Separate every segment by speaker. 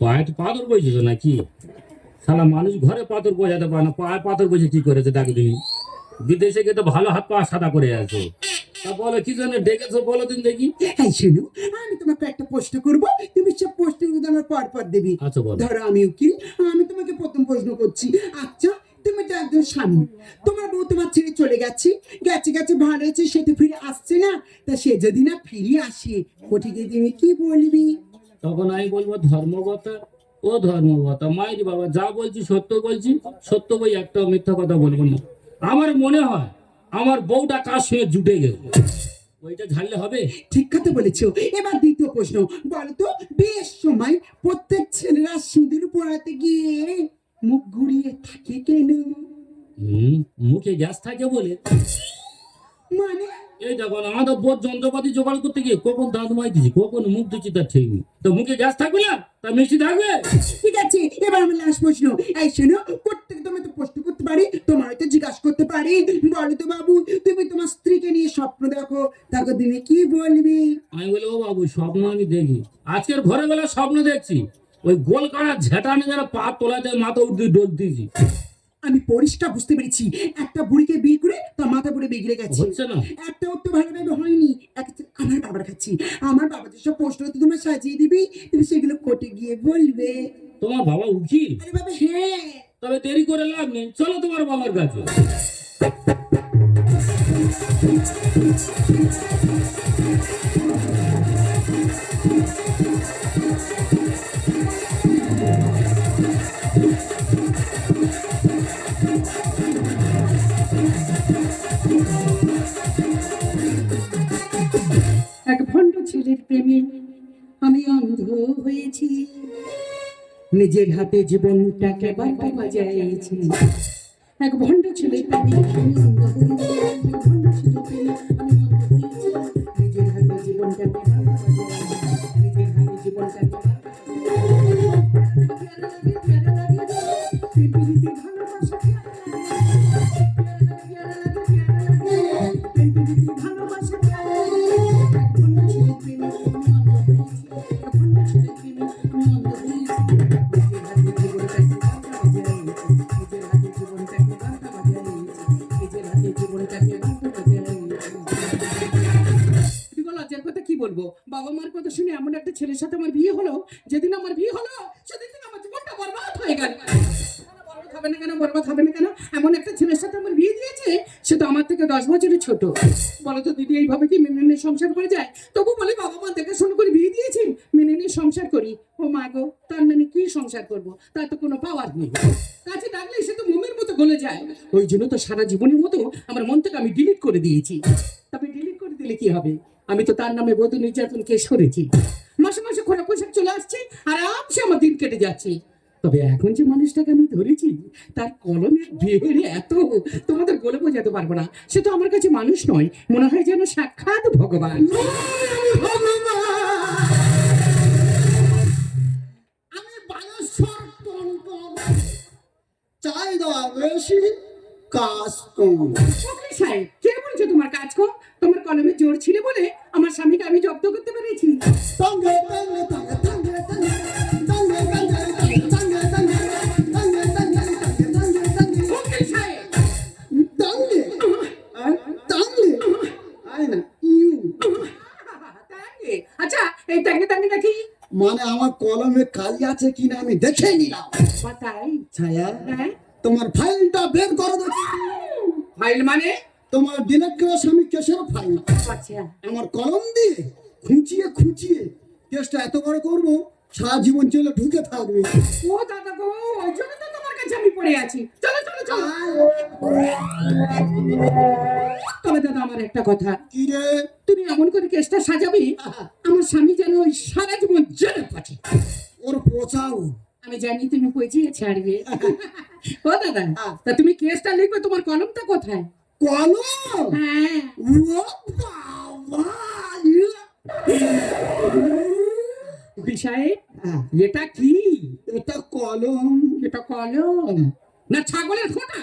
Speaker 1: পায়ে পাথর নাকি? সালা মানুষ ঘরে পাথর বোঝাতে পারে না পায়ে পাথর বসে কি করেছে তাকে তুমি বিদেশে গিয়ে তো ভালো হাত পা সাদা করে আছে। তা বলো কি জন্য ডেকেছো বলো তুমি দেখি।
Speaker 2: হ্যাঁ শোনো আমি তোমাকে একটা প্রশ্ন করব তুমি সব আমার পর পর দেবে।
Speaker 1: আচ্ছা বলো।
Speaker 2: ধরো আমি উকিল আমি তোমাকে প্রথম প্রশ্ন করছি। আচ্ছা তুমি তো একজন স্বামী তোমার বউ তোমার ছেড়ে চলে গেছে গেছে গেছে ভালো হয়েছে সে তো ফিরে আসছে না। তা সে যদি না ফিরে আসে কোটিকে তুমি কি বলবি?
Speaker 1: তখন আমি বলব ধর্মবতা ও ধর্মবতা মায়ের বাবা যা বলছি সত্য বলছি সত্য বই একটা মিথ্যা কথা বলব না। আমার মনে হয় আমার বউটা কার সঙ্গে জুটে ওইটা ঝাড়লে হবে?
Speaker 2: ঠিক কথা বলেছ। এবার দ্বিতীয় প্রশ্ন বলো তো বিয়ের সময় প্রত্যেক ছেলেরা সিঁদুর পড়াতে গিয়ে মুখ ঘুরিয়ে থাকে কেন?
Speaker 1: মুখে গ্যাস থাকে বলে।
Speaker 2: মানে
Speaker 1: এই দেখো আমাদের বোধ যন্ত্রপাতি জোগাড় করতে গিয়ে কখন দাঁত মাই দিছি কখন মুখ দিচ্ছি তার ঠিক নেই। তো মুখে গ্যাস থাকবে না? তা মিষ্টি থাকবে?
Speaker 2: ঠিক আছে এবার আমার লাস্ট প্রশ্ন। এই শোনো প্রত্যেক তোমায় তো প্রশ্ন করতে পারি তোমার তো জিজ্ঞাসা করতে পারি। বলো তো বাবু তুমি তোমার স্ত্রীকে নিয়ে স্বপ্ন দেখো তাকে দিনে কি বলবি?
Speaker 1: আমি বলি ও বাবু স্বপ্ন আমি দেখি। আজকের ঘরে বেলা স্বপ্ন দেখছি। ওই গোল কাড়া ঝেটানে যারা পা তোলাতে মাথা উঠতে ডোল দিয়েছি।
Speaker 2: আমি পরিষ্কার বুঝতে পেরেছি। একটা বুড়িকে বিয়ে করে তার মাথা পুরো বিগড়ে গেছে। একটা তো ভালোভাবে হয়নি। আমার বাবার কাছে। আমার বাবা যেসব প্রশ্ন তো তোমার সাজিয়ে দিবি তুমি সেগুলো কোর্টে গিয়ে বলবে।
Speaker 1: তোমার বাবা উকিল
Speaker 2: আরে বাবা হ্যাঁ।
Speaker 1: তবে দেরি করে লাভ নেই। চলো তোমার বাবার কাছে।
Speaker 2: এক প্রেমে আমি অন্ধ হয়েছি। নিজের হাতে জীবনটাকে বাঁকা বাজাইছি। এক ভণ্ড ছেলে আমি অন্ধ হয়েছি। জীবনটাকে জীবনটাকে বলব? বাবা মার কথা শুনে এমন একটা ছেলের সাথে আমার বিয়ে হলো, যেদিন আমার বিয়ে হলো, সেদিন আমার জীবনটা বরবাদ হয়ে গেল। হবে না কেন? বরবাদ হবে না কেন? এমন একটা ছেলের সাথে আমার বিয়ে দিয়েছে, সে তো আমার থেকে দশ বছরের ছোট। বলো তো দিদি, এইভাবে কি মেনে নিয়ে সংসার করে যায়? তবু বলে, বাবা মা দেখে শুনে করে বিয়ে দিয়েছি মেনে নিয়ে সংসার করি। ও মা গো, তার নামে কি সংসার করব? তার তো কোনো পাওয়ার নেই। কাছে ডাকলে সে তো মোমের মতো গলে যায়। ওই জন্য তো সারা জীবনের মতো আমার মন থেকে আমি ডিলিট করে দিয়েছি। তবে ডিলিট করে দিলে কি হবে? আমি তো তার নামে বধূ নির্যাতন কেস করেছি। মাসে মাসে খোলা পোশাক চলে আসছে আরামসে আমার দিন কেটে যাচ্ছে। তবে এখন যে মানুষটাকে আমি ধরেছি, তার কলমের বেড়ে এত তোমাদের বলে বোঝাতে পারব না। সে তো আমার কাছে মানুষ নয়, মনে হয় যেন সাক্ষাৎ ভগবান।
Speaker 3: আমি টনটন। চাহিদা বেশি। কাজ কম
Speaker 2: ফকরি সাহেব কে বলছো তোমার কাজ কম তোমার কলমে জোর ছিল বলে আমার স্বামীকে আমি জব্দ করতে পেরেছি
Speaker 3: তঙ্গে তঙ্গে তঙ্গে তঙ্গে তঙ্গে তঙ্গে তঙ্গে তঙ্গে তঙ্গে তঙ্গে তঙ্গে তঙ্গে তঙ্গে
Speaker 2: ফকরি সাহেব
Speaker 3: তঙ্গে তঙ্গে আয় না ইউ
Speaker 2: তাঙ্গে। আচ্ছা এই তাঙ্গে তাঙ্গে নাকি
Speaker 3: মানে আমার কলমে কালি আছে কিনা আমি দেখে নিলাম
Speaker 2: তাই
Speaker 3: ছায়া
Speaker 2: হ্যাঁ
Speaker 3: তোমার ফাইলটা বের করো দেখি।
Speaker 2: ফাইল মানে?
Speaker 3: তোমার ডিলেক্টর স্বামী কেসের ফাইল।
Speaker 2: আচ্ছা।
Speaker 3: আমার কলম দিয়ে খুঁচিয়ে খুঁচিয়ে কেসটা এত বড় করব সারা জীবন চলে ঢুকে থাকবে।
Speaker 2: ও দাদা গো ওই জন্য তো তোমার কাছে আমি পড়ে আছি। চলো চলো চলো। তবে দাদা আমার একটা কথা।
Speaker 3: কি রে?
Speaker 2: তুমি এমন করে কেসটা সাজাবি আমার স্বামী যেন ওই সারা জীবন জেলে পাঠে
Speaker 3: ওর পচাও
Speaker 2: আমি জানি তুমি ছাড়বে। ও দাদা তা তুমি কেসটা লিখবে তোমার কলমটা কোথায়?
Speaker 3: কলম?
Speaker 2: হ্যাঁ।
Speaker 3: ও বাবা। হ্যাঁ,
Speaker 2: এটা কি?
Speaker 3: এটা কলম।
Speaker 2: এটা কলম। না ছাগলের খোঁটা।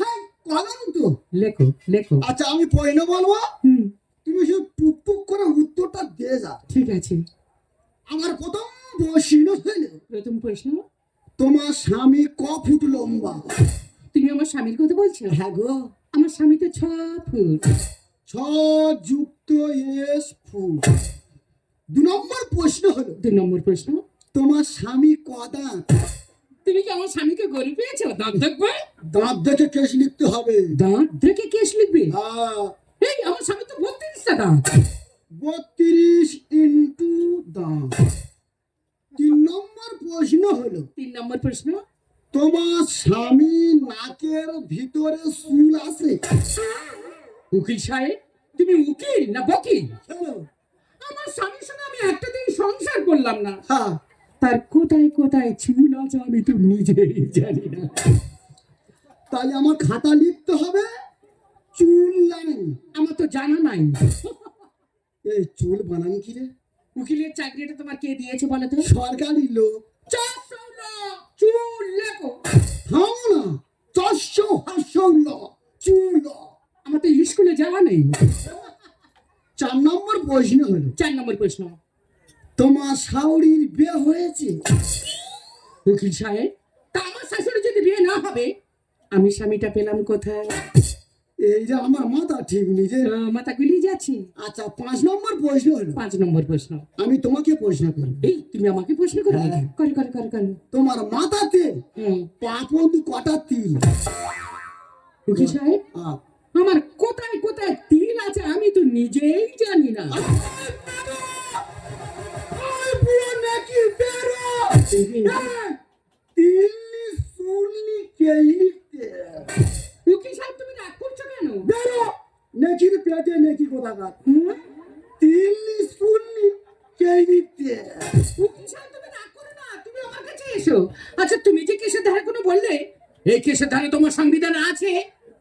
Speaker 3: হ্যাঁ কলম তো।
Speaker 2: লেখো লেখো।
Speaker 3: আচ্ছা আমি পয়লা বলব তুমি শুধু টুক টুক করে উত্তরটা দিয়ে যা
Speaker 2: ঠিক আছে।
Speaker 3: আমার প্রথম প্রশ্ন হলো
Speaker 2: প্রথম প্রশ্ন?
Speaker 3: তোমার স্বামী ক ফুট লম্বা?
Speaker 2: তুমি আমার স্বামীর কথা বলছো?
Speaker 3: হ্যাঁ গো।
Speaker 2: আমার স্বামী তো ছ ফুট।
Speaker 3: ছ যুক্ত এস ফুট। দু নম্বর প্রশ্ন হলো
Speaker 2: দুই নম্বর প্রশ্ন?
Speaker 3: তোমার স্বামী কদান
Speaker 2: তুমি কি আমার স্বামীকে গরু পেয়েছ? দাঁত দেখবে?
Speaker 3: দাঁত দেখে কেস লিখতে হবে।
Speaker 2: দাঁত দেখে কেস লিখবে?
Speaker 3: হ্যাঁ।
Speaker 2: এই আমার স্বামী তো বত্রিশটা দাঁত।
Speaker 3: বত্রিশ ইন্টু দাঁত। তিন নম্বর প্রশ্ন হলো
Speaker 2: তিন নম্বর প্রশ্ন?
Speaker 3: তোমার স্বামী নাকের ভিতরে চুল আছে?
Speaker 2: উকিল সাহেব তুমি উকিল না বকিল? আমার স্বামীর সঙ্গে আমি একটা দিন সংসার করলাম না।
Speaker 3: হ্যাঁ।
Speaker 2: তার কোথায় কোথায় চুল আছে আমি তো নিজেই জানি না।
Speaker 3: তাহলে আমার খাতা লিখতে হবে? চুল লাইন
Speaker 2: আমার তো জানা নাই।
Speaker 3: এই চুল বানান কি রে?
Speaker 2: উকিলের চাকরিটা তোমার কে দিয়েছে বলো তো?
Speaker 3: সরকারি লোক।
Speaker 2: চারশো লোক, চুল লেখো।
Speaker 3: থামো না। চারশো হাসো ল। চুল
Speaker 2: আমার তো স্কুলে যাওয়া নেই।
Speaker 3: চার নম্বর প্রশ্ন হলো
Speaker 2: চার নম্বর প্রশ্ন।
Speaker 3: তোমার শাওরির বিয়ে হয়েছে?
Speaker 2: উকিল সাহেব তা আমার শাশুড়ি যদি বিয়ে না হবে আমি স্বামীটা পেলাম কোথায়?
Speaker 3: এই যে আমার মাথা ঠিক নেই যে
Speaker 2: মাথা গুলিয়ে যাচ্ছে।
Speaker 3: আচ্ছা পাঁচ নম্বর প্রশ্ন হলো।
Speaker 2: পাঁচ নম্বর প্রশ্ন।
Speaker 3: আমি তোমাকে প্রশ্ন করব।
Speaker 2: এই তুমি আমাকে প্রশ্ন করো।
Speaker 3: হ্যাঁ।
Speaker 2: করে করে করে করে।
Speaker 3: তোমার মাথাতে
Speaker 2: হুম।
Speaker 3: পাপন্দি কটা তিল?
Speaker 2: উকিল সাহেব
Speaker 3: আহ,
Speaker 2: আমার কোথায় কোথায় তিল আছে আমি তো নিজেই জানি না। কেসের ধারা তোমার সংবিধানে আছে?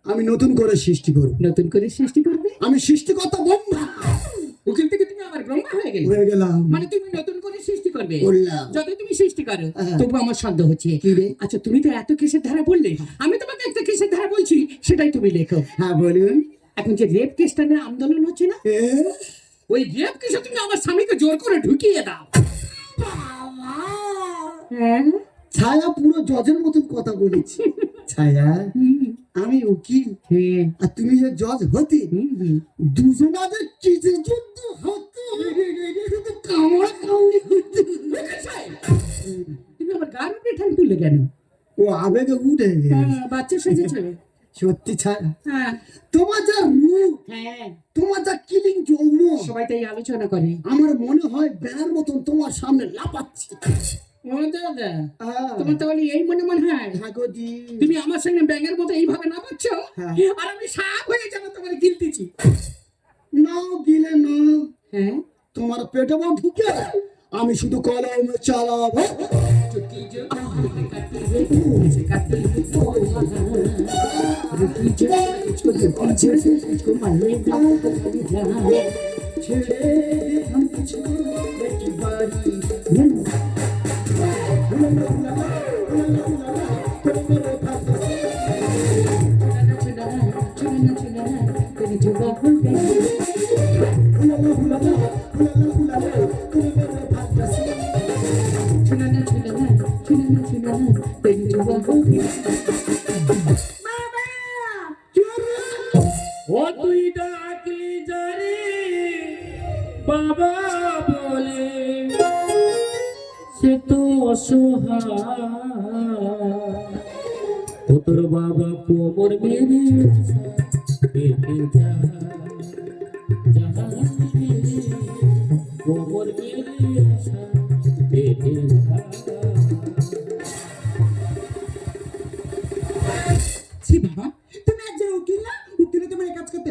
Speaker 3: আমি নতুন করে সৃষ্টি করব।
Speaker 2: নতুন করে সৃষ্টি করবে?
Speaker 3: আমি সৃষ্টিকর্তা ব্রহ্মা।
Speaker 2: উকিল থেকে তুমি আবার ব্রহ্মা হয়ে গেলে।
Speaker 3: হয়ে গেলাম।
Speaker 2: মানে তুমি নতুন করে সৃষ্টি করবে?
Speaker 3: করলাম।
Speaker 2: যত তুমি সৃষ্টি করো
Speaker 3: হ্যাঁ।
Speaker 2: তবু আমার সন্দেহ হচ্ছে।
Speaker 3: কি রে?
Speaker 2: আচ্ছা তুমি তো এত কেসের ধারা বললে? আমি তোমাকে একটা কেসের ধারা বলছি সেটাই তুমি লেখো।
Speaker 3: হ্যাঁ বলুন।
Speaker 2: এখন যে রেপ কেসটা নিয়ে আন্দোলন হচ্ছে না? ওই রেপ কেসে তুমি আমার স্বামীকে জোর করে ঢুকিয়ে দাও। হ্যাঁ?
Speaker 3: ছায়া পুরো জজের মতন কথা বলেছি। ছায়া আমি উকিল।
Speaker 2: হ্যাঁ,
Speaker 3: আর তুমি যে জজ হতে। দুজনাদের কিসের যুদ্ধ হতো কামড়া কামড়ি হতো
Speaker 2: তুমি আমার তুললে কেন?
Speaker 3: ও আবেগে উঠে
Speaker 2: হ্যাঁ, বাচ্চা সেজেছে
Speaker 3: সত্যি ছায়া।
Speaker 2: হ্যাঁ।
Speaker 3: তোমার যা রূপ তোমার যা কিলিং যৌন
Speaker 2: সবাই তাই আলোচনা করে।
Speaker 3: আমার মনে হয় বেড়ার মতন তোমার সামনে লাপাচ্ছে
Speaker 2: ও দাদা
Speaker 3: হ্যাঁ।
Speaker 2: তোমার এই মনে মনে হয়?
Speaker 3: হ্যাঁ
Speaker 2: তুমি আমার সঙ্গে ব্যাঙের মতো এইভাবে না পাচ্ছ
Speaker 3: হ্যাঁ।
Speaker 2: আর আমি সাপ হয়ে যাব তোমার গিলতেছি
Speaker 3: নাও গিলে নাও।
Speaker 2: হ্যাঁ?
Speaker 3: তোমার পেটে বউ ঢুকে আমি শুধু কলম চালাবো। ছেড়ে দে हम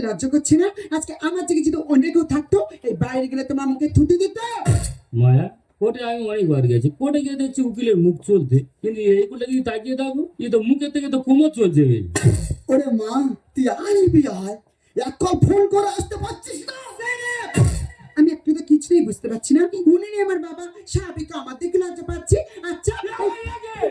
Speaker 3: লজ্জা করছি না আজকে আমার থেকে যদি অন্য কেউ থাকতো এই বাইরে গেলে তোমার মুখে থুতু দিত
Speaker 1: মায়া কোর্টে আমি অনেকবার গেছি কোর্টে গিয়ে দেখছি উকিলের মুখ চলতে কিন্তু এইগুলো যদি তাকিয়ে থাকো এই তো মুখের থেকে তো কোমর চলছে
Speaker 3: ওরে মা তুই আসবি আয় এক কল ফোন করে আসতে পারছিস না আমি একটু তো কিছুই বুঝতে পারছি না উনি নিয়ে আমার বাবা স্বাভাবিক আমার দিকে লজ্জা পাচ্ছি আচ্ছা
Speaker 2: এই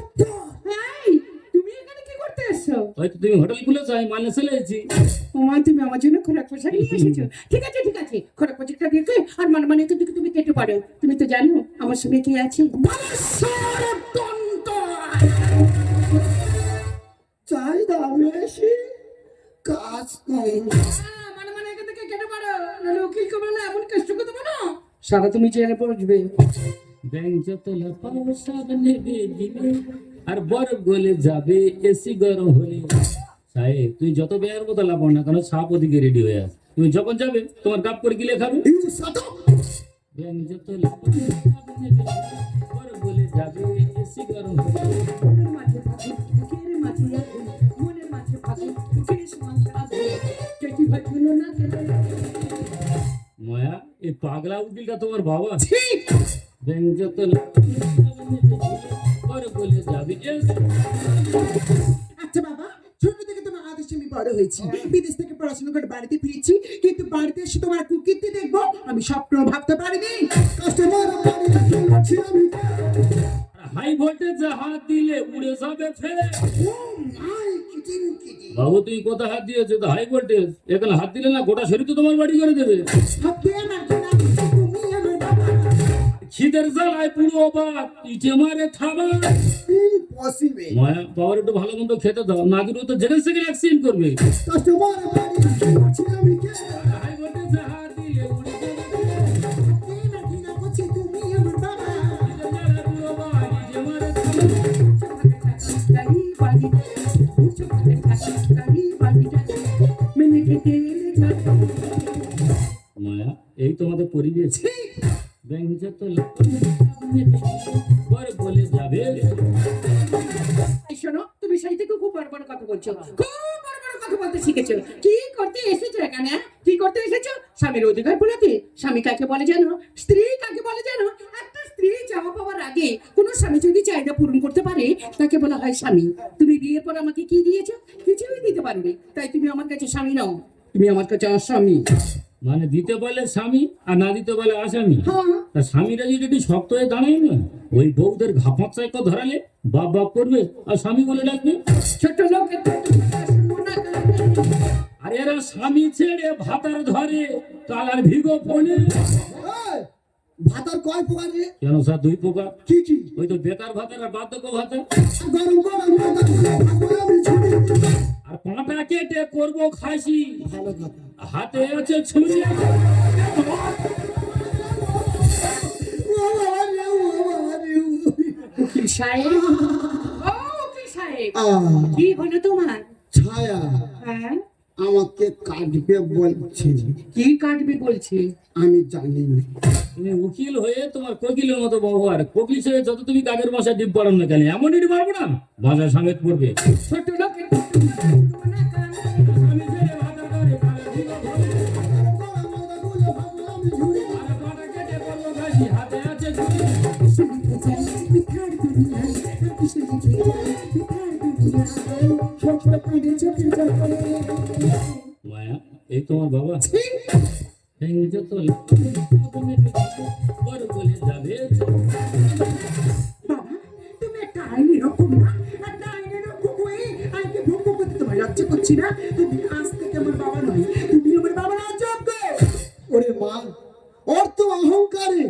Speaker 2: এসছো?
Speaker 1: হয়তো তুমি হোটেল খুলেছো আমি মালে চলে এসেছি।
Speaker 2: ওমা তুমি আমার জন্য খোরাক পোশাক নিয়ে এসেছ। ঠিক আছে ঠিক আছে খোরাক পোশাকটা দেখে আর মানে মানে থেকে তুমি কেটে পারো। তুমি তো জানো আমার সঙ্গে কে আছে?
Speaker 3: চাহিদা বেশি কাজ নেই।
Speaker 2: মানে মানে এখান থেকে কেটে পারো। নাহলে উকিল কমালে এমন কষ্ট করতে পারো? সারা তুমি জেনে পড়বে।
Speaker 1: ব্যাংক যতলা পাবো সব নেবে দিবে। আর বরফ গলে যাবে এসি গরম হলে। সাহেব তুমি যত বেয়ার মতো লাভ না কেন সাপ ওদিকে রেডি হয়ে আস। তুমি যখন যাবে তোমার গাপ করে গিলে খাবে বরফ গলে ময়া এই পাগলা উকিলটা তোমার বাবা। ব্যাংক যত লাভ বরফ গলে যাবে
Speaker 3: আচ্ছা বাবা ছোট থেকে তোমার আদেশে আমি বড় হয়েছি। বিদেশ থেকে পড়াশোনা করে বাড়িতে ফিরেছি কিন্তু বাড়িতে এসে তোমার দেখব আমি স্বপ্ন ভাবতে পারিনি।
Speaker 1: হাই ভোল্টেজ হাত দিলে উড়ে যাবে ফেলে বাবু তুমি কোথায় হাত দিয়েছ? তো হাই ভোল্টেজ। এখানে হাত দিলে না গোটা শরীর তো তোমার বাড়ি করে দেবে। খিদের জ্বালায় পুরো অবাক ইটে মারে থাবা
Speaker 3: ইম্পসিবল
Speaker 1: মায়া বাবার একটু ভালো মন্দ খেতে দাও না দিলেও তো জেনে সেখানে অ্যাক্সিডেন্ট করবে।
Speaker 3: কাস্টমার বাড়ি আমি কে?
Speaker 2: বলছো খুব বড় বড় কথা বলতে শিখেছো। কি করতে এসেছ এখানে? কি করতে এসেছ? স্বামীর অধিকার বলাতে স্বামী কাকে বলে জানো? স্ত্রী কাকে বলে জানো? একটা স্ত্রী চাওয়া পাওয়ার আগে কোনো স্বামী যদি চাহিদা পূরণ করতে পারে তাকে বলা হয় স্বামী। তুমি বিয়ের পর আমাকে কি দিয়েছ? কিছুই দিতে পারবে। তাই তুমি আমার কাছে স্বামী নাও। তুমি আমার কাছে অস্বামী।
Speaker 1: মানে দিতে বলে স্বামী আর না দিতে বলে আসামি। তা স্বামীরা যদি একটু শক্ত হয়ে দাঁড়ায় না ওই বউদের ঘাপাচ্ছায় কো ধরালে বাপ বাপ করবে আর স্বামী বলে ডাকবে।
Speaker 2: ছোট করে
Speaker 1: আর এরা স্বামী ছেড়ে ভাতার ধরে কালার ভিগো ফোনে।
Speaker 3: ভাতার কয় প্রকার রে?
Speaker 1: কেন স্যার দুই পোকা
Speaker 3: কি কি?
Speaker 1: ওই তো বেকার ভাতার আর বার্ধক্য ভাতা
Speaker 3: গরম গরম
Speaker 1: আর পাটা কেটে করব খাসি।
Speaker 3: ভালো কথা।
Speaker 1: হাতে আছে ছুরি
Speaker 2: উকিল সাহেব। ও উকিল সাহেব। কি হলো তোমার?
Speaker 3: ছায়া
Speaker 2: হ্যাঁ?
Speaker 3: আমাকে কাটবে বলছে।
Speaker 2: কি কাটবে বলছে?
Speaker 3: আমি জানি না।
Speaker 1: তুমি উকিল হয়ে তোমার কোকিলের মতো ব্যবহার। কোকিল হয়ে যত তুমি কাগের বাসা ডিপ পড়ান না কেন এমন ডিপ পারব না বাজার সমেত পড়বে।
Speaker 2: ছোট লোকের
Speaker 1: মায়া এই তোমার বাবা? এই যত বড় বলে যাবে।
Speaker 2: তুমি একটা আইনি রকম না? একটা আইনি রকম হয়ে আইনকে ভঙ্গ করতে তোমার লজ্জা করছি না? তুমি আজ থেকে আমার বাবা নয় তুমি আমার বাবার অযোগ্য
Speaker 3: ওরে মা ওর অহংকারে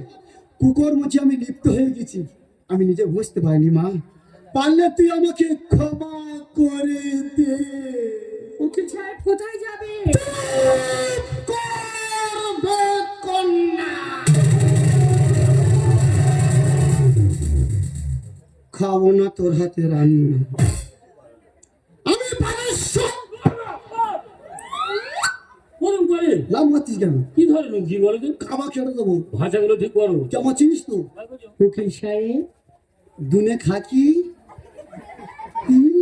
Speaker 3: কুকুর মুচি আমি লিপ্ত হয়ে গেছি আমি নিজে বুঝতে পারিনি মা। পারলে তুই আমাকে ক্ষমা করে দে।
Speaker 2: উকিল সাহেব কোথায় যাবে?
Speaker 3: করবে কন্যা। খাব না তোর হাতে রান্না। আমি
Speaker 1: ওরম করে?
Speaker 3: লাভ মাতিস কেন?
Speaker 1: কি ধরনের কি বলো
Speaker 3: খাবার খেতে দেবো।
Speaker 1: ভাষাগুলো ঠিক করো।
Speaker 3: কেমন চিনিস তো
Speaker 2: উকিল সাহেব।
Speaker 3: দুনে খাকি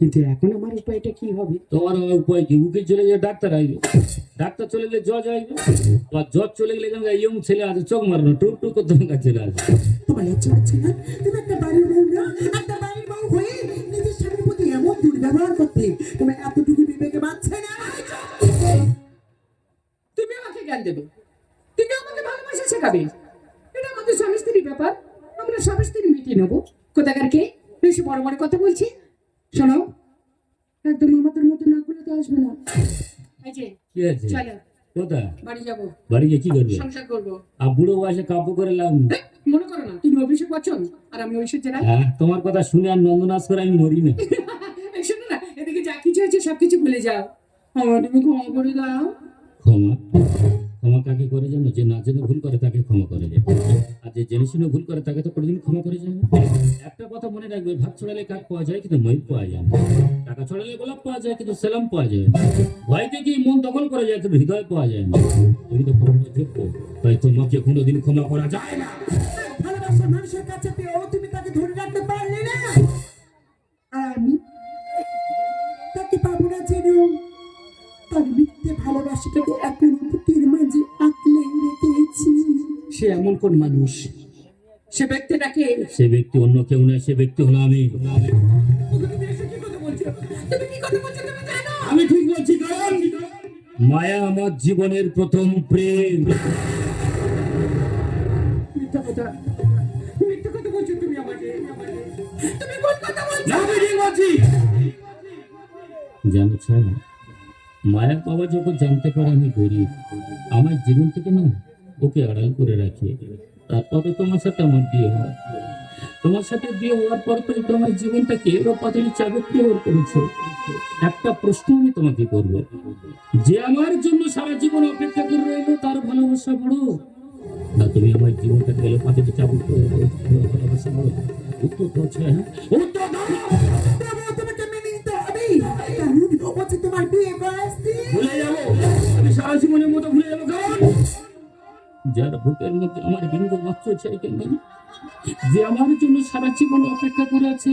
Speaker 2: কিন্তু এখন আমার উপায়টা কি হবে?
Speaker 1: তোমার আমার উপায় কি? উকিল চলে গেলে ডাক্তার আসবে। ডাক্তার চলে গেলে জজ আসবে। আবার জজ চলে গেলে এখানকার ইয়ং ছেলে আছে চোখ মারানো টুক টুক করতে কাছে চলে আসবে।
Speaker 4: তোমার লজ্জা হচ্ছে না? তুমি একটা বাড়ির বউ না? একটা বাড়ির বউ হয়ে নিজের স্বামীর প্রতি এমন দুর্ব্যবহার করতে তোমার এতটুকু বিবেকে বাঁচছে না?
Speaker 2: তুমি আমাকে জ্ঞান দেবে। তুমি আমাকে ভালোবাসা শেখাবে। এটা আমাদের স্বামী স্ত্রীর ব্যাপার। আমরা স্বামী স্ত্রী মিটিয়ে নেব। কোথাকার কে? বেশি বড় বড় কথা বলছি? শোনো একদম আমাদের মতো না করলে তো আসবে না। এই যে
Speaker 1: কি আছে
Speaker 2: চলো।
Speaker 1: কোথায়?
Speaker 2: বাড়ি যাব।
Speaker 1: বাড়ি গিয়ে কি করবে?
Speaker 2: সংসার করব।
Speaker 1: আর বুড়ো বয়সে কাব্য করে লাভ নেই।
Speaker 2: মনে করো না তুমি অভিষেক বচ্চন আর আমি ঐশ্বর্য রায়
Speaker 1: হ্যাঁ তোমার কথা শুনে আর নন্দনাস করে আমি মরি না।
Speaker 2: শোনো না এদিকে যা কিছু হয়েছে সব কিছু ভুলে যাও। আমার তুমি ক্ষমা করে দাও।
Speaker 1: ক্ষমা। ক্ষমা কাকে করে জানো? যে না জেনে ভুল করে তাকে ক্ষমা করে যায় আর যে জেনে শুনে ভুল করে তাকে তো কোনোদিন ক্ষমা করে যায় একটা কথা মনে রাখবে, ভাত ছড়ালে কাক পাওয়া যায় কিন্তু ময়ূর পাওয়া যায় টাকা ছড়ালে গোলাপ পাওয়া যায় কিন্তু সেলাম পাওয়া যায় ভয় থেকে মন দখল করা যায় কিন্তু হৃদয় পাওয়া যায় না। তুমি তো ক্ষমা যোগ্য তাই তোমাকে কোনোদিন ক্ষমা করা যায় না।
Speaker 4: ভালোবাসা মানুষের কাছে পেয়েও তুমি তাকে ধরে রাখতে পারলে না। আমি তাকে পাবো না জেনেও। তার মিথ্যে ভালোবাসাটাকে এখন
Speaker 2: সে এমন কোন মানুষ? সে ব্যক্তি ব্যক্তিটাকে
Speaker 1: সে ব্যক্তি অন্য কেউ নয় সে ব্যক্তি হলো আমি। আমি ঠিক বলছি কারণ মায়া আমার জীবনের প্রথম প্রেম।
Speaker 2: মিথ্যা কথা। মিথ্যা কথা বলছো তুমি আমাকে। আমাকে। তুমি কোন কথা বলছো?
Speaker 1: আমি ঠিক বলছি। জানো ছায়া বাবা যখন জানতে পারে আমি গরিব আমার জীবন থেকে না ওকে আড়াল করে রাখি। তারপরে তোমার সাথে আমার বিয়ে হয়। তোমার সাথে বিয়ে হওয়ার পর তুমি তোমার জীবনটাকে পাতালি চাবুক করেছ। একটা প্রশ্ন আমি তোমাকে করব। যে আমার জন্য সারা জীবন অপেক্ষা করে রইল তার ভালোবাসা বড়? না তুমি আমার জীবনটাকে এলো পাতালি চাবুক ভালোবাসা বড়? উত্তর ছায়া উত্তর
Speaker 4: তোমার বিয়ে
Speaker 1: ভুলে যাব। আমি সারা জীবনের মতো ভুলে যার বুকের মধ্যে আমার বিন্দু মাত্র চাইকেন নেই যে আমার জন্য সারা জীবন অপেক্ষা করে আছে,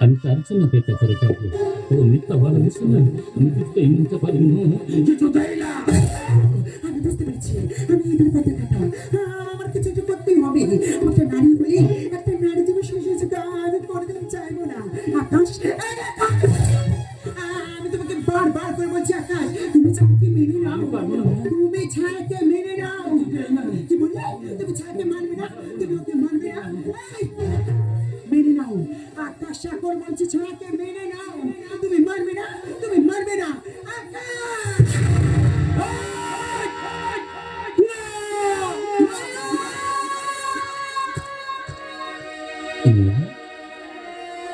Speaker 1: আমি তার জন্য অপেক্ষা করে থাকব। ও মিথ্যা ভালোবেসে না, আমি কিছুতেই নিতে পারি না। না।
Speaker 4: আমি না। তোমাকে বারবার করে বলছি, আকাশ, তুমি ছায়াকে মেনে নাও। তুমি ছায়াকে মেনে নাও। কি বললে তুমি ছায়াকে মানবে না তুমি ওকে মানবে না! মেনে নাও আকাশ সাগর বলছে ছায়াকে মেনে নাও তুমি মানবে না তুমি মানবে না আকাশ।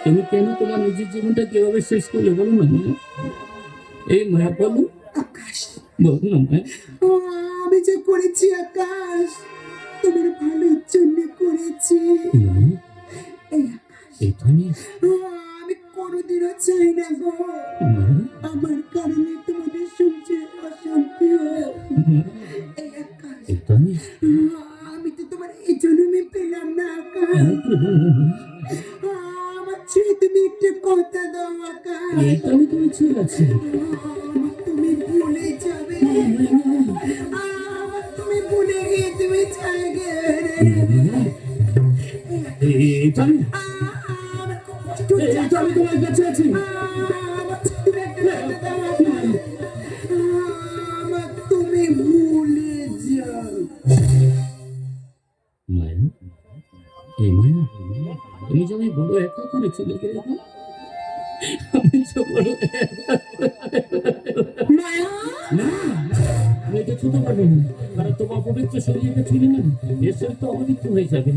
Speaker 1: তুমি কেন তোমার নিজের জীবনটা কীভাবে শেষ করলে বলো না? এই মায়া বলো
Speaker 4: আকাশ
Speaker 1: বলো না মায়া
Speaker 4: করেছি আকাশ। তোমার ভালোর জন্য করেছি। ও, আমি কোনোদিনও চাই না গো।
Speaker 1: মায়া,
Speaker 4: আমার কারণে তোমাদের সবচেয়ে অশান্তি ও, আমি তো তোমার এই জন্মে পেলাম না আকাশ। আমার চেয়ে তুমি একটা কথা দাও আকাশ।
Speaker 1: আমি তুমি ঠিক আছে। না আমি এটা ছুতে পারব না। কারণ তোমার পবিত্র শরীরে ছুলি না। এর তো অপবিত্র হয়ে যাবে।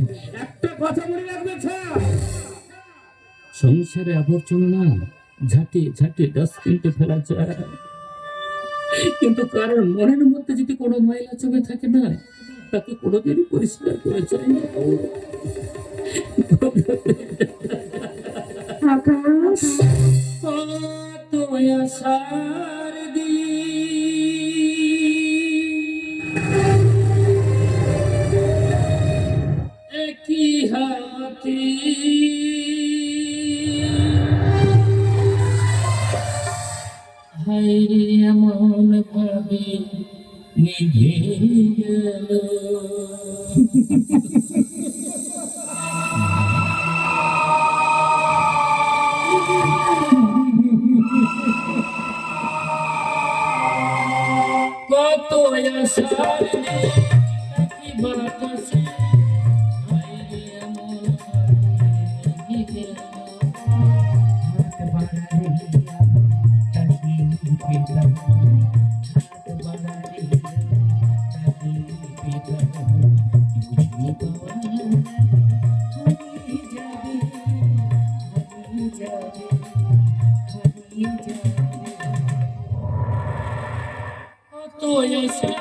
Speaker 1: একটা কথা মনে রাখবে সংসারে আবর্জনা না ঝাঁটিয়ে ঝাঁটিয়ে ডাস্টবিনতে ফেলা যায়। কিন্তু কারোর মনের মধ্যে যদি কোনো ময়লা জমে থাকে না তাকে কোনোদিন পরিষ্কার করে যায় না।
Speaker 2: আকাশ?
Speaker 1: তুই আসার একই হাতে। হাইরে এমন ভাবে নিভে কত আশার কি